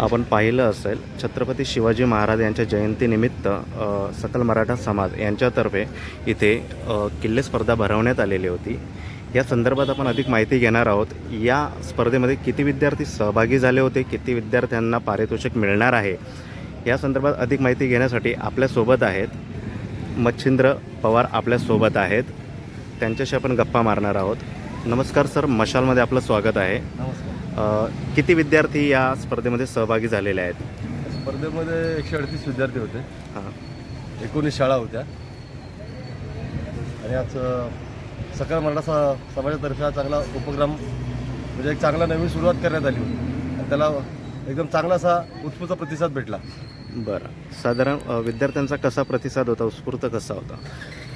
आपण पाहिलं असेल छत्रपती शिवाजी महाराज यांच्या जयंतीनिमित्त सकल मराठा समाज यांच्यातर्फे इथे किल्ले स्पर्धा भरवण्यात आलेली होती. या संदर्भात आपण अधिक माहिती घेणार आहोत. या स्पर्धेमध्ये किती विद्यार्थी सहभागी झाले होते? किती विद्यार्थ्यांना पारितोषिक मिळणार आहे? या संदर्भात अधिक माहिती घेण्यासाठी आपल्यासोबत आहेत. मच्छिंद्र पवार आपल्यासोबत आहेत. त्यांच्याशी आपण गप्पा मारणार आहोत. नमस्कार सर. मशालमध्ये आपलं स्वागत आहे. नमस्कार किती विद्यार्थी या स्पर्धेमध्ये सहभागी झालेले आहेत? स्पर्धेमध्ये एकशे अडतीस विद्यार्थी होते. हां. एकोणीस शाळा होत्या. आणि आज अ, सकाळ मराठा स समाजातर्फे हा चांगला उपक्रम म्हणजे एक चांगला नवीन सुरुवात करण्यात आली होती. आणि त्याला एकदम चांगला असा उत्स्फूर्त प्रतिसाद भेटला. बरं. साधारण अ, विद्यार्थ्यांचा कसा प्रतिसाद होता? उत्स्फूर्त कसा होता?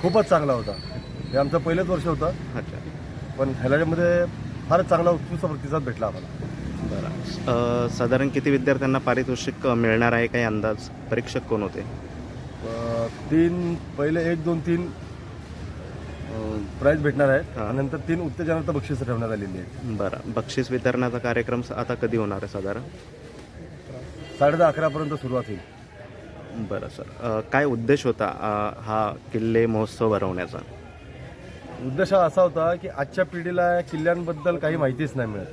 खूपच चांगला होता. हे आमचं पहिलंच वर्ष होतं. अच्छा. पण ह्याच्यामध्ये फारच चांगला उत्स्फूर्त प्रतिसाद भेटला आम्हाला. बरं. साधारण किती विद्यार्थ्यांना पारितोषिक मिळणार आहे काही अंदाज? परीक्षक कोण होते? अ, तीन पहिले एक दोन तीन प्राईज भेटणार आहेत. हां. आणि नंतर तीन उत्तेजनार्थ बक्षीस ठेवण्यात आलेली आहेत. बरं. बक्षीस वितरणाचा कार्यक्रम स- आता कधी होणार आहे साधारण? साडे दहा अकरापर्यंत सुरुवात होईल. बरं सर. अ, काय उद्देश होता अ, हा किल्ले महोत्सव भरवण्याचा? उद्देश हा असा होता की आजच्या पिढीला किल्ल्यांबद्दल काही माहितीच नाही मिळत.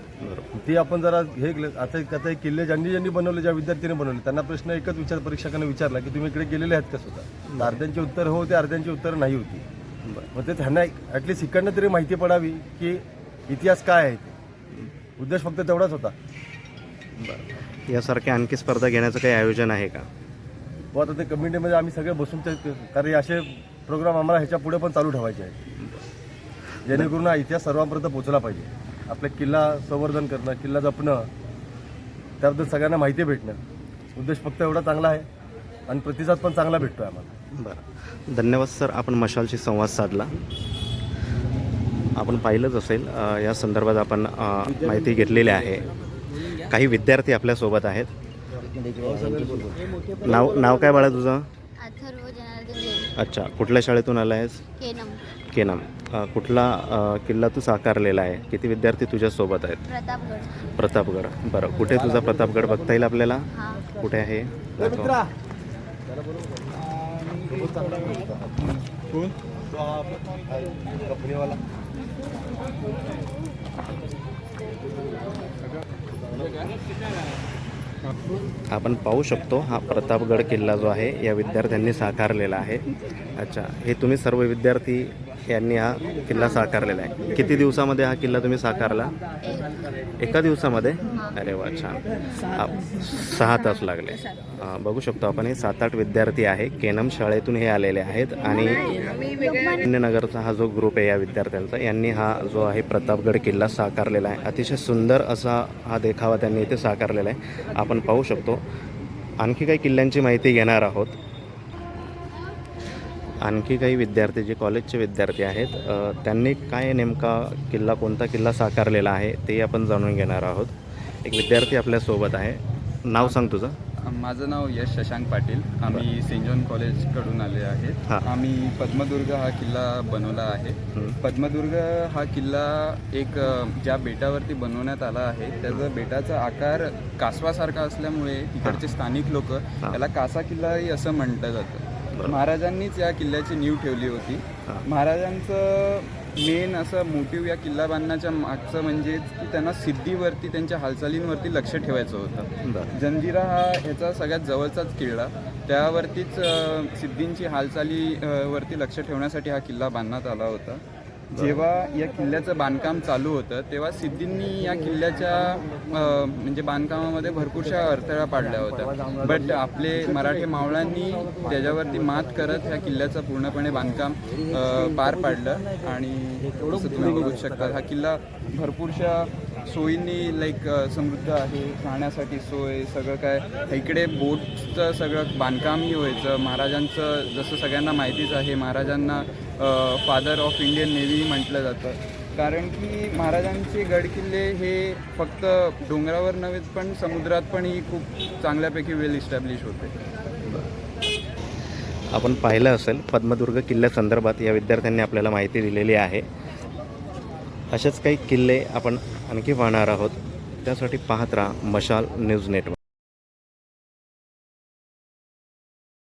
ती आपण जरा हे केलं- आता हे किल्ले ज्यांनी ज्यांनी बनवले ज्या विद्यार्थ्यांनी बनवले त्यांना प्रश्न एकच विचार परीक्षकांना विचारला की तुम्ही इकडे गेलेले आहेत का स्वतः? अर्ध्यांची उत्तर हो ते अर्ध्यांची उत्तर नाही होती. मग ते त्यांना ॲटलिस्ट इकडनं तरी माहिती पडावी की इतिहास काय आहे ते. उद्देश फक्त तेवढाच होता. बरं. यासारख्या आणखी स्पर्धा घेण्याचं काही आयोजन आहे का? व आता ते कमिटीमध्ये आम्ही सगळे बसून ते कारण हे असे प्रोग्राम आम्हाला ह्याच्या पुढे पण चालू ठेवायचे आहेत. जेणेकरून हा इतिहास सर्वांपर्यंत पोहोचला पाहिजे. आपल्या किल्ला संवर्धन करणं किल्ला जपणं त्याबद्दल सगळ्यांना माहिती भेटणं. उद्देश फक्त एवढा चांगला आहे आणि प्रतिसाद पण चांगला भेटतो आहे आम्हाला. बरं. धन्यवाद सर. आपण मशालशी संवाद साधला. आपण पाहिलंच असेल या संदर्भात आपण माहिती घेतलेली आहे. काही विद्यार्थी आपल्यासोबत आहेत. नाव नाव काय बाळा तुझं? अच्छा कुठल्या शाळेतून आला आहेस केनम केनाम अ, कुठला किल्ला तू साकारलेला आहे? किती विद्यार्थी तुझ्यासोबत आहेत? प्रतापगड. प्रतापगड. बरं कुठे तुझा प्रतापगड बघता येईल आपल्याला? हा. कुठे आहे? दाखव. आपण पाहू शकतो हा प्रतापगड किल्ला जो आहे या विद्यार्थ्यांनी साकारलेला आहे. अच्छा हे तुम्ही सर्व विद्यार्थी यांनी हा किल्ला साकारलेला आहे. किती दिवसामध्ये हा किल्ला तुम्ही साकारला? एका दिवसामध्ये? अरे वा छान. सहा तास लागले. बघू शकतो आपण हे सात आठ विद्यार्थी आहे. केनम शाळेतून हे आलेले आहेत आणि नगरचा हा जो ग्रुप आहे या विद्यार्थ्यांचा यांनी हा जो आहे प्रतापगड किल्ला साकारलेला आहे. अतिशय सुंदर असा हा देखावा त्यांनी इथे साकारलेला आहे. आपण आपण पाहू शकतो. आणखी काही किल्ल्यांची माहिती घेणार आहोत. आणखी काही विद्यार्थी जे कॉलेजचे विद्यार्थी आहेत त्यांनी काय नेमका किल्ला कोणता किल्ला साकारलेला आहे ते आपण जाणून घेणार आहोत. एक विद्यार्थी आपल्यासोबत आहे. नाव सांग तुझं. माझं नाव यश शशांक पाटील. आम्ही सेंट जॉन कॉलेजकडून आले आहेत. हां. आम्ही पद्मदुर्ग हा किल्ला बनवला आहे. पद्मदुर्ग हा किल्ला एक ज्या बेटावरती बनवण्यात आला आहे त्याचा बेटाचा आकार कासवासारखा असल्यामुळे इकडचे स्थानिक लोक याला कासा किल्लाही असं म्हटलं जातं महाराजांनीच या किल्ल्याची नीव ठेवली होती. महाराजांचं मेन असं मोटिव्ह या किल्ला बांधण्याच्या मागचं म्हणजे की त्यांना सिद्धीवरती त्यांच्या हालचालींवरती लक्ष ठेवायचं होतं. जंजिरा हा ह्याचा सगळ्यात जवळचाच किल्ला. त्यावरतीच सिद्धींची हालचाली अ, वरती लक्ष ठेवण्यासाठी हा किल्ला बांधण्यात आला होता. जेव्हा या किल्ल्याचं बांधकाम चालू होतं तेव्हा सिद्धींनी या किल्ल्याच्या म्हणजे बांधकामामध्ये भरपूरशा अडथळा पाडल्या होत्या. बट आपले मराठी मावळांनी त्याच्यावरती मात करत ह्या किल्ल्याचं पूर्णपणे बांधकाम पार पाडलं. आणि जसं तुम्ही बघू शकता हा किल्ला भरपूरशा सोयींनी लाईक समृद्ध आहे. राहण्यासाठी सोय सगळं काय. इकडे बोटचं सगळं बांधकामही व्हायचं. महाराजांचं जसं सगळ्यांना माहितीच आहे महाराजांना फादर ऑफ इंडियन नेव्ही म्हटलं जातं. कारण की महाराजांचे गडकिल्ले हे फक्त डोंगरावर नव्हेच पण समुद्रात पण ही खूप चांगल्यापैकी वेल इस्टॅब्लिश होते. आपण पाहिलं असेल पद्मदुर्ग किल्ल्यासंदर्भात या विद्यार्थ्यांनी आपल्याला माहिती दिलेली आहे. असेच काही किल्ले आपण आणखी पाहणार आहोत. त्यासाठी पाहत राहा मशाल न्यूज नेटवर्क.